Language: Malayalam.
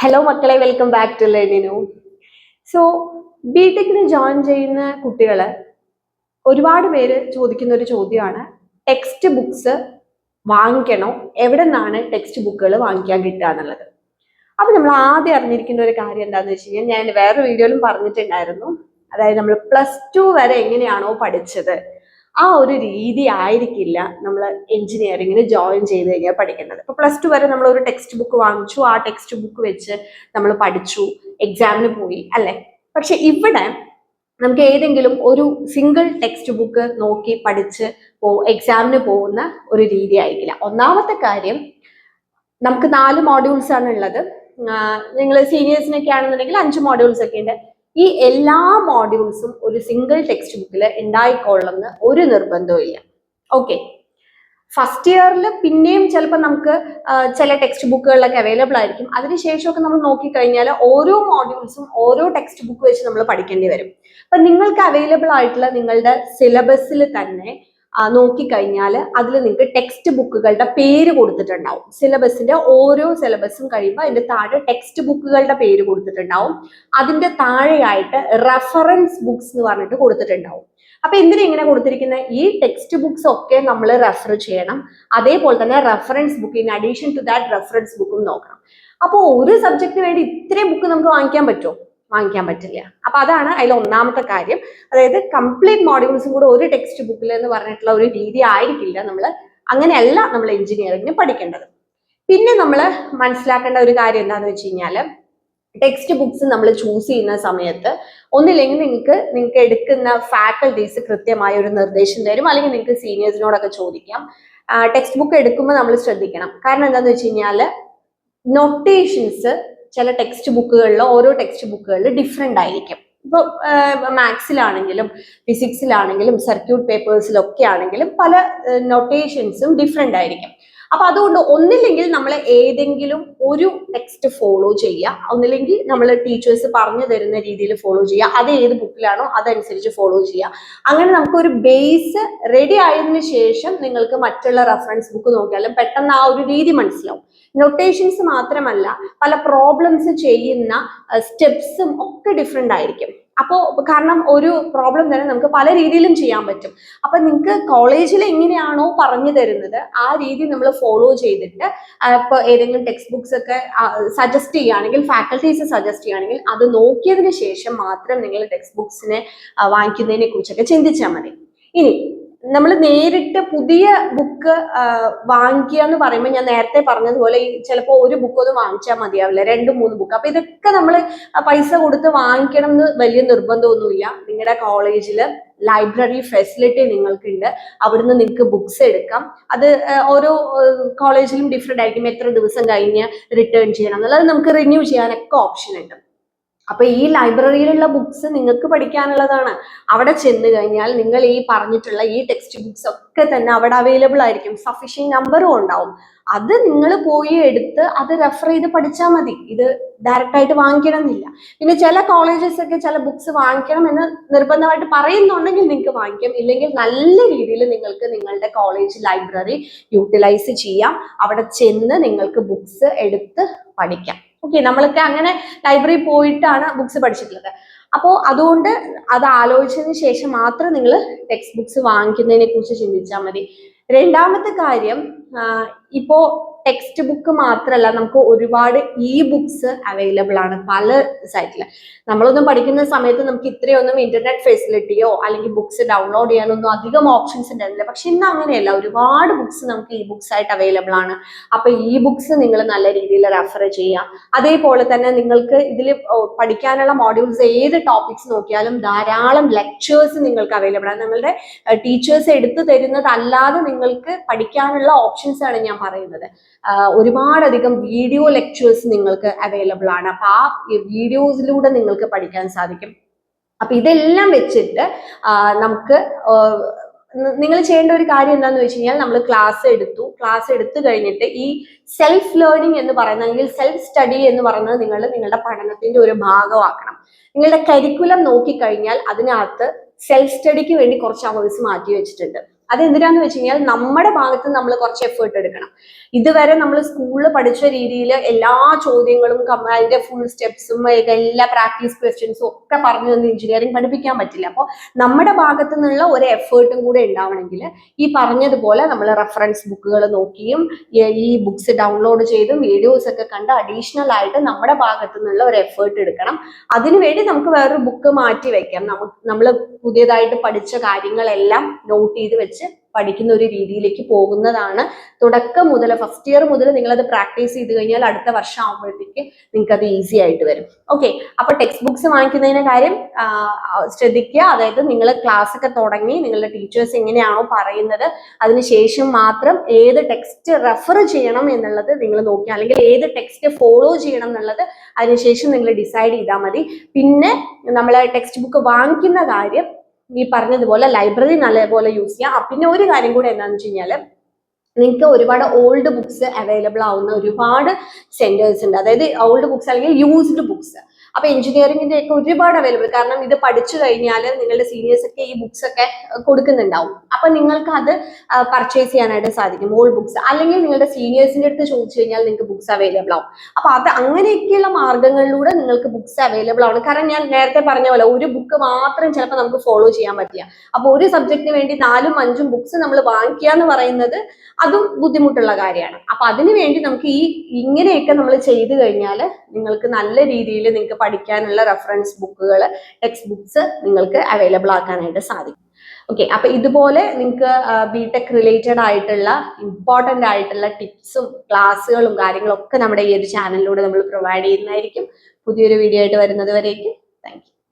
ഹലോ മക്കളെ വെൽക്കം ബാക്ക് ടു ലേണിനു സോ ബി ടെക്കിന് ജോയിൻ ചെയ്യുന്ന കുട്ടികൾ ഒരുപാട് പേര് ചോദിക്കുന്ന ഒരു ചോദ്യമാണ്. ടെക്സ്റ്റ് ബുക്സ് വാങ്ങിക്കണോ? എവിടെ നിന്നാണ് ടെക്സ്റ്റ് ബുക്കുകൾ വാങ്ങിക്കാൻ കിട്ടുക എന്നുള്ളത്? അപ്പം നമ്മൾ ആദ്യം അറിഞ്ഞിരിക്കുന്ന ഒരു കാര്യം എന്താണെന്ന് വെച്ച് കഴിഞ്ഞാൽ ഞാൻ വേറെ വീഡിയോയിലും പറഞ്ഞിട്ടുണ്ടായിരുന്നു. അതായത് നമ്മൾ പ്ലസ് ടു വരെ എങ്ങനെയാണോ പഠിച്ചത്? ആ ഒരു രീതി ആയിരിക്കില്ല നമ്മൾ എഞ്ചിനീയറിങ്ങിന് ജോയിൻ ചെയ്ത് കഴിഞ്ഞാൽ പഠിക്കുന്നത് ഇപ്പൊ പ്ലസ് ടു വരെ നമ്മൾ ഒരു ടെക്സ്റ്റ് ബുക്ക് വാങ്ങിച്ചു. ആ ടെക്സ്റ്റ് ബുക്ക് വെച്ച് നമ്മൾ പഠിച്ചു എക്സാമിന് പോയി അല്ലെ? പക്ഷെ ഇവിടെ നമുക്ക് ഏതെങ്കിലും ഒരു സിംഗിൾ ടെക്സ്റ്റ് ബുക്ക് നോക്കി പഠിച്ച് പോ എക്സാമിന് പോകുന്ന ഒരു രീതി ആയിരിക്കില്ല. ഒന്നാമത്തെ കാര്യം നമുക്ക് നാല് മോഡ്യൂൾസ് ആണ് ഉള്ളത്. നിങ്ങൾ സീനിയേഴ്സിനൊക്കെ ആണെന്നുണ്ടെങ്കിൽ അഞ്ച് മോഡ്യൂൾസ് ഒക്കെ ഉണ്ട്. ഈ എല്ലാ മോഡ്യൂൾസും ഒരു സിംഗിൾ ടെക്സ്റ്റ് ബുക്കിൽ ഉണ്ടായിക്കൊള്ളുന്ന ഒരു നിർബന്ധവും ഇല്ല. ഓക്കെ ഫസ്റ്റ് ഇയറിൽ പിന്നെയും ചിലപ്പോൾ നമുക്ക് ചില ടെക്സ്റ്റ് ബുക്കുകളിലൊക്കെ അവൈലബിൾ ആയിരിക്കും. അതിനുശേഷമൊക്കെ നമ്മൾ നോക്കിക്കഴിഞ്ഞാൽ ഓരോ മോഡ്യൂൾസും ഓരോ ടെക്സ്റ്റ് ബുക്ക് വെച്ച് നമ്മൾ പഠിക്കേണ്ടി വരും. അപ്പം നിങ്ങൾക്ക് അവൈലബിൾ ആയിട്ടുള്ള നിങ്ങളുടെ സിലബസിൽ തന്നെ നോക്കിക്കഴിഞ്ഞാൽ അതിൽ നിങ്ങൾക്ക് ടെക്സ്റ്റ് ബുക്കുകളുടെ പേര് കൊടുത്തിട്ടുണ്ടാവും. സിലബസിന്റെ ഓരോ സിലബസും കഴിയുമ്പോൾ അതിന്റെ താഴെ ടെക്സ്റ്റ് ബുക്കുകളുടെ പേര് കൊടുത്തിട്ടുണ്ടാവും. അതിന്റെ താഴെയായിട്ട് റെഫറൻസ് ബുക്സ് എന്ന് പറഞ്ഞിട്ട് കൊടുത്തിട്ടുണ്ടാവും. അപ്പൊ എന്തിനാ ഇങ്ങനെ കൊടുത്തിരിക്കുന്ന? ഈ ടെക്സ്റ്റ് ബുക്സ് ഒക്കെ നമ്മൾ റെഫർ ചെയ്യണം. അതേപോലെ തന്നെ reference book in addition to that reference ബുക്കും നോക്കണം. അപ്പോൾ ഒരു സബ്ജക്റ്റിന് വേണ്ടി ഇത്രയും ബുക്ക് നമുക്ക് വാങ്ങിക്കാൻ പറ്റുമോ വാങ്ങിക്കാൻ പറ്റില്ല. അപ്പൊ അതാണ് അതിൽ ഒന്നാമത്തെ കാര്യം. അതായത് കംപ്ലീറ്റ് മോഡ്യൂൾസും കൂടെ ഒരു ടെക്സ്റ്റ് ബുക്കിൽ എന്ന് പറഞ്ഞിട്ടുള്ള ഒരു രീതി ആയിരിക്കില്ല നമ്മൾ അങ്ങനെയല്ല നമ്മൾ എഞ്ചിനീയറിംഗിന് പഠിക്കേണ്ടത്. പിന്നെ നമ്മൾ മനസ്സിലാക്കേണ്ട ഒരു കാര്യം എന്താണെന്ന് വെച്ച് കഴിഞ്ഞാൽ ടെക്സ്റ്റ് ബുക്സ് നമ്മൾ ചൂസ് ചെയ്യുന്ന സമയത്ത് ഒന്നില്ലെങ്കിൽ നിങ്ങൾക്ക് നിങ്ങൾക്ക് എടുക്കുന്ന ഫാക്കൽറ്റീസ് കൃത്യമായ ഒരു നിർദ്ദേശം തരും. അല്ലെങ്കിൽ നിങ്ങൾക്ക് സീനിയേഴ്സിനോടൊക്കെ ചോദിക്കാം. ടെക്സ്റ്റ് ബുക്ക് എടുക്കുമ്പോൾ നമ്മൾ ശ്രദ്ധിക്കണം. കാരണം എന്താണെന്ന് വെച്ച് കഴിഞ്ഞാൽ നൊട്ടേഷൻസ് ചില ടെക്സ്റ്റ് ബുക്കുകളിൽ ഓരോ ടെക്സ്റ്റ് ബുക്കുകളിൽ ഡിഫറെന്റ് ആയിരിക്കും. ഇപ്പോൾ മാത്സിലാണെങ്കിലും ഫിസിക്സിലാണെങ്കിലും സർക്യൂട്ട് പേപ്പേഴ്സിലൊക്കെ ആണെങ്കിലും പല നൊട്ടേഷൻസും ഡിഫറെന്റ് ആയിരിക്കും. അപ്പൊ അതുകൊണ്ട് ഒന്നില്ലെങ്കിൽ നമ്മൾ ഏതെങ്കിലും ഒരു ടെക്സ്റ്റ് ഫോളോ ചെയ്യുക. ഒന്നില്ലെങ്കിൽ നമ്മൾ ടീച്ചേഴ്സ് പറഞ്ഞു തരുന്ന രീതിയിൽ ഫോളോ ചെയ്യുക. അത് ഏത് ബുക്കിലാണോ അതനുസരിച്ച് ഫോളോ ചെയ്യുക. അങ്ങനെ നമുക്കൊരു ബേസ് റെഡി ആയതിനു ശേഷം നിങ്ങൾക്ക് മറ്റുള്ള റെഫറൻസ് ബുക്ക് നോക്കിയാലും പെട്ടെന്ന് ആ ഒരു രീതി മനസ്സിലാവും. നൊട്ടേഷൻസ് മാത്രമല്ല പല പ്രോബ്ലംസ് ചെയ്യുന്ന സ്റ്റെപ്സും ഒക്കെ ഡിഫറെന്റ് ആയിരിക്കും. അപ്പോൾ കാരണം ഒരു പ്രോബ്ലം തന്നെ നമുക്ക് പല രീതിയിലും ചെയ്യാൻ പറ്റും. അപ്പൊ നിങ്ങൾക്ക് കോളേജിൽ എങ്ങനെയാണോ പറഞ്ഞു തരുന്നത്? ആ രീതി നമ്മൾ ഫോളോ ചെയ്തിട്ട് ഇപ്പോൾ ഏതെങ്കിലും ടെക്സ്റ്റ് ബുക്സ് ഒക്കെ സജസ്റ്റ് ചെയ്യുകയാണെങ്കിൽ ഫാക്കൽറ്റീസ് സജസ്റ്റ് ചെയ്യുകയാണെങ്കിൽ അത് നോക്കിയതിന് ശേഷം മാത്രം നിങ്ങൾ ടെക്സ്റ്റ് ബുക്സിനെ വാങ്ങിക്കുന്നതിനെ കുറിച്ചൊക്കെ ചിന്തിച്ചാൽ മതി. ഇനി നമ്മൾ നേരിട്ട് പുതിയ ബുക്ക് വാങ്ങിക്കുക എന്ന് പറയുമ്പോൾ ഞാൻ നേരത്തെ പറഞ്ഞതുപോലെ ഈ ചിലപ്പോൾ ഒരു ബുക്ക് ഒന്നും വാങ്ങിച്ചാൽ മതിയാവില്ല. രണ്ട് മൂന്ന് ബുക്ക് അപ്പൊ ഇതൊക്കെ നമ്മൾ പൈസ കൊടുത്ത് വാങ്ങിക്കണം എന്ന് വലിയ നിർബന്ധമൊന്നുമില്ല. നിങ്ങളുടെ കോളേജിൽ ലൈബ്രറി ഫെസിലിറ്റി നിങ്ങൾക്കുണ്ട്. അവിടുന്ന് നിങ്ങൾക്ക് ബുക്സ് എടുക്കാം. അത് ഓരോ കോളേജിലും ഡിഫറെന്റ് ആയിരിക്കും. എത്ര ദിവസം കഴിഞ്ഞ് റിട്ടേൺ ചെയ്യണം. എന്നുള്ളത് നമുക്ക് റിന്യൂ ചെയ്യാനൊക്കെ ഓപ്ഷൻ ഉണ്ട്. അപ്പൊ ഈ ലൈബ്രറിയിലുള്ള ബുക്സ് നിങ്ങൾക്ക് പഠിക്കാനുള്ളതാണ്. അവിടെ ചെന്ന് കഴിഞ്ഞാൽ നിങ്ങൾ ഈ പറഞ്ഞിട്ടുള്ള ഈ ടെക്സ്റ്റ് ബുക്സ് ഒക്കെ തന്നെ അവിടെ അവൈലബിൾ ആയിരിക്കും. സഫീഷ്യൻ നമ്പറും ഉണ്ടാവും. അത് നിങ്ങൾ പോയി എടുത്ത് അത് റെഫർ ചെയ്ത് പഠിച്ചാൽ മതി. ഇത് ഡയറക്റ്റ് ആയിട്ട് വാങ്ങിക്കണം എന്നില്ല പിന്നെ ചില കോളേജസ് ഒക്കെ ചില ബുക്സ് വാങ്ങിക്കണം എന്ന് നിർബന്ധമായിട്ട് പറയുന്നുണ്ടെങ്കിൽ നിങ്ങൾക്ക് വാങ്ങിക്കാം. ഇല്ലെങ്കിൽ നല്ല രീതിയിൽ നിങ്ങൾക്ക് നിങ്ങളുടെ കോളേജ് ലൈബ്രറി യൂട്ടിലൈസ് ചെയ്യാം. അവിടെ ചെന്ന് നിങ്ങൾക്ക് ബുക്സ് എടുത്ത് പഠിക്കാം. ഓക്കെ നമ്മളൊക്കെ അങ്ങനെ ലൈബ്രറി പോയിട്ടാണ് ബുക്സ് പഠിച്ചിട്ടുള്ളത്. അപ്പോൾ അതുകൊണ്ട് അത് ആലോചിച്ചതിന് ശേഷം മാത്രം നിങ്ങൾ ടെക്സ്റ്റ് ബുക്സ് വാങ്ങിക്കുന്നതിനെ കുറിച്ച് ചിന്തിച്ചാൽ മതി. രണ്ടാമത്തെ കാര്യം ഇപ്പോ ടെക്സ്റ്റ് ബുക്ക് മാത്രമല്ല നമുക്ക് ഒരുപാട് ഇ ബുക്സ് അവൈലബിൾ ആണ് പല സൈറ്റിൽ നമ്മളൊന്നും പഠിക്കുന്ന സമയത്ത് നമുക്ക് ഇത്രയൊന്നും ഇന്റർനെറ്റ് ഫെസിലിറ്റിയോ അല്ലെങ്കിൽ ബുക്സ് ഡൗൺലോഡ് ചെയ്യാനൊന്നും അധികം ഓപ്ഷൻസ് ഉണ്ടായിരുന്നില്ല. പക്ഷെ ഇന്ന് അങ്ങനെയല്ല ഒരുപാട് ബുക്സ് നമുക്ക് ഇ ബുക്സ് ആയിട്ട് അവൈലബിൾ ആണ്. അപ്പൊ ഇ ബുക്സ് നിങ്ങൾ നല്ല രീതിയിൽ റെഫർ ചെയ്യാം. അതേപോലെ തന്നെ നിങ്ങൾക്ക് ഇതിൽ പഠിക്കാനുള്ള മോഡ്യൂൾസ് ഏത് ടോപ്പിക്സ് നോക്കിയാലും ധാരാളം ലെക്ചേഴ്സ് നിങ്ങൾക്ക് അവൈലബിൾ ആണ്. നിങ്ങളുടെ ടീച്ചേഴ്സ് എടുത്തു തരുന്നതല്ലാതെ നിങ്ങൾക്ക് പഠിക്കാനുള്ള ഓപ്ഷൻസ് ആണ് ഞാൻ പറയുന്നത്. ആഹ് ഒരുപാടധികം വീഡിയോ ലെക്ചേഴ്സ് നിങ്ങൾക്ക് അവൈലബിൾ ആണ്. അപ്പൊ ആ വീഡിയോസിലൂടെ നിങ്ങൾക്ക് പഠിക്കാൻ സാധിക്കും. അപ്പൊ ഇതെല്ലാം വെച്ചിട്ട് നമുക്ക് നിങ്ങൾ ചെയ്യേണ്ട ഒരു കാര്യം എന്താണെന്ന് വെച്ച് കഴിഞ്ഞാൽ നമ്മൾ ക്ലാസ് എടുത്തു. ക്ലാസ് എടുത്തു കഴിഞ്ഞിട്ട് ഈ സെൽഫ് ലേണിംഗ് എന്ന് പറയുന്നത് അല്ലെങ്കിൽ സെൽഫ് സ്റ്റഡി എന്ന് പറയുന്നത് നിങ്ങൾ നിങ്ങളുടെ പഠനത്തിന്റെ ഒരു ഭാഗമാക്കണം. നിങ്ങളുടെ കരിക്കുലം നോക്കിക്കഴിഞ്ഞാൽ അതിനകത്ത് സെൽഫ് സ്റ്റഡിക്ക് വേണ്ടി കുറച്ച് അവേഴ്സ് മാറ്റി വെച്ചിട്ടുണ്ട്. അതെന്തിനാന്ന് വെച്ച് കഴിഞ്ഞാൽ നമ്മുടെ ഭാഗത്ത് നമ്മൾ കുറച്ച് എഫേർട്ട് എടുക്കണം. ഇതുവരെ നമ്മൾ സ്കൂളിൽ പഠിച്ച രീതിയിൽ എല്ലാ ചോദ്യങ്ങളും അതിന്റെ ഫുൾ സ്റ്റെപ്സും എല്ലാ പ്രാക്ടീസ് ക്വസ്റ്റ്യൻസും ഒക്കെ പറഞ്ഞു തന്ന് എഞ്ചിനീയറിംഗ് പഠിപ്പിക്കാൻ പറ്റില്ല. അപ്പോൾ നമ്മുടെ ഭാഗത്തു നിന്നുള്ള ഒരു എഫേർട്ടും കൂടെ ഉണ്ടാവണമെങ്കിൽ ഈ പറഞ്ഞതുപോലെ നമ്മൾ റെഫറൻസ് ബുക്കുകൾ നോക്കിയും ഈ- ഈ ബുക്സ് ഡൗൺലോഡ് ചെയ്തും വീഡിയോസ് ഒക്കെ കണ്ട് അഡീഷണൽ ആയിട്ട് നമ്മുടെ ഭാഗത്തു നിന്നുള്ള ഒരു എഫേർട്ട് എടുക്കണം. അതിനുവേണ്ടി നമുക്ക് വേറൊരു ബുക്ക് മാറ്റി വെക്കാം. നമുക്ക് നമ്മൾ പുതിയതായിട്ട് പഠിച്ച കാര്യങ്ങളെല്ലാം നോട്ട് ചെയ്ത് വെച്ച് പഠിക്കുന്ന ഒരു രീതിയിലേക്ക് പോകുന്നതാണ്. തുടക്കം മുതൽ ഫസ്റ്റ് ഇയർ മുതൽ നിങ്ങൾ അത് പ്രാക്ടീസ് ചെയ്ത് കഴിഞ്ഞാൽ അടുത്ത വർഷം ആകുമ്പോഴത്തേക്ക് നിങ്ങൾക്ക് അത് ഈസി ആയിട്ട് വരും. ഓക്കെ അപ്പൊ ടെക്സ്റ്റ് ബുക്സ് വാങ്ങിക്കുന്നതിന്റെ കാര്യം ശ്രദ്ധിക്കുക. അതായത് നിങ്ങൾ ക്ലാസ് ഒക്കെ തുടങ്ങി നിങ്ങളുടെ ടീച്ചേഴ്സ് എങ്ങനെയാണോ പറയുന്നത് അതിനുശേഷം മാത്രം ഏത് ടെക്സ്റ്റ് റെഫർ ചെയ്യണം എന്നുള്ളത് നിങ്ങൾ നോക്കുക. അല്ലെങ്കിൽ ഏത് ടെക്സ്റ്റ് ഫോളോ ചെയ്യണം എന്നുള്ളത് അതിനുശേഷം നിങ്ങൾ ഡിസൈഡ് ചെയ്താൽ മതി. പിന്നെ നമ്മൾ ടെക്സ്റ്റ് ബുക്ക് വാങ്ങിക്കുന്ന കാര്യം ഈ പറഞ്ഞതുപോലെ ലൈബ്രറി നല്ലപോലെ യൂസ് ചെയ്യാം. പിന്നെ ഒരു കാര്യം കൂടെ എന്താണെന്ന് വെച്ച് കഴിഞ്ഞാൽ നിങ്ങൾക്ക് ഒരുപാട് ഓൾഡ് ബുക്സ് അവൈലബിൾ ആവുന്ന ഒരുപാട് സെന്റേഴ്സ് ഉണ്ട്. അതായത് ഓൾഡ് ബുക്സ് അല്ലെങ്കിൽ യൂസ്ഡ് ബുക്സ് അപ്പൊ എഞ്ചിനീയറിംഗിന്റെ ഒക്കെ ഒരുപാട് അവൈലബിൾ കാരണം ഇത് പഠിച്ചു കഴിഞ്ഞാൽ നിങ്ങളുടെ സീനിയേഴ്സ് ഒക്കെ ഈ ബുക്സ് ഒക്കെ കൊടുക്കുന്നുണ്ടാവും. അപ്പൊ നിങ്ങൾക്ക് അത് പർച്ചേസ് ചെയ്യാനായിട്ട് സാധിക്കും. ഓൾ ബുക്സ് അല്ലെങ്കിൽ നിങ്ങളുടെ സീനിയേഴ്സിന്റെ അടുത്ത് ചോദിച്ചു കഴിഞ്ഞാൽ നിങ്ങൾക്ക് ബുക്സ് അവൈലബിൾ ആവും. അപ്പൊ അത് അങ്ങനെയൊക്കെയുള്ള മാർഗങ്ങളിലൂടെ നിങ്ങൾക്ക് ബുക്സ് അവൈലബിൾ ആണ്. കാരണം ഞാൻ നേരത്തെ പറഞ്ഞ പോലെ ഒരു ബുക്ക് മാത്രം ചിലപ്പോൾ നമുക്ക് ഫോളോ ചെയ്യാൻ പറ്റില്ല. അപ്പൊ ഒരു സബ്ജക്റ്റിന് വേണ്ടി നാലും അഞ്ചും ബുക്സ് നമ്മൾ വാങ്ങിക്കുക എന്ന് പറയുന്നത് അതും ബുദ്ധിമുട്ടുള്ള കാര്യമാണ്. അപ്പൊ അതിനു വേണ്ടി നമുക്ക് ഈ ഇങ്ങനെയൊക്കെ നമ്മൾ ചെയ്തു കഴിഞ്ഞാൽ നിങ്ങൾക്ക് നല്ല രീതിയിൽ നിങ്ങൾക്ക് പഠിക്കാനുള്ള റെഫറൻസ് ബുക്കുകൾ ടെക്സ്റ്റ് ബുക്ക്സ് നിങ്ങൾക്ക് അവൈലബിൾ ആക്കാനായിട്ട് സാധിക്കും. ഓക്കെ അപ്പൊ ഇതുപോലെ നിങ്ങൾക്ക് ബി ടെക് റിലേറ്റഡ് ആയിട്ടുള്ള ഇമ്പോർട്ടന്റ് ആയിട്ടുള്ള ടിപ്സും ക്ലാസ്സുകളും കാര്യങ്ങളും ഒക്കെ നമ്മുടെ ഈ ഒരു ചാനലിലൂടെ നമ്മൾ പ്രൊവൈഡ് ചെയ്യുന്നതായിരിക്കും. പുതിയൊരു വീഡിയോ ആയിട്ട് വരുന്നത് വരേക്കും.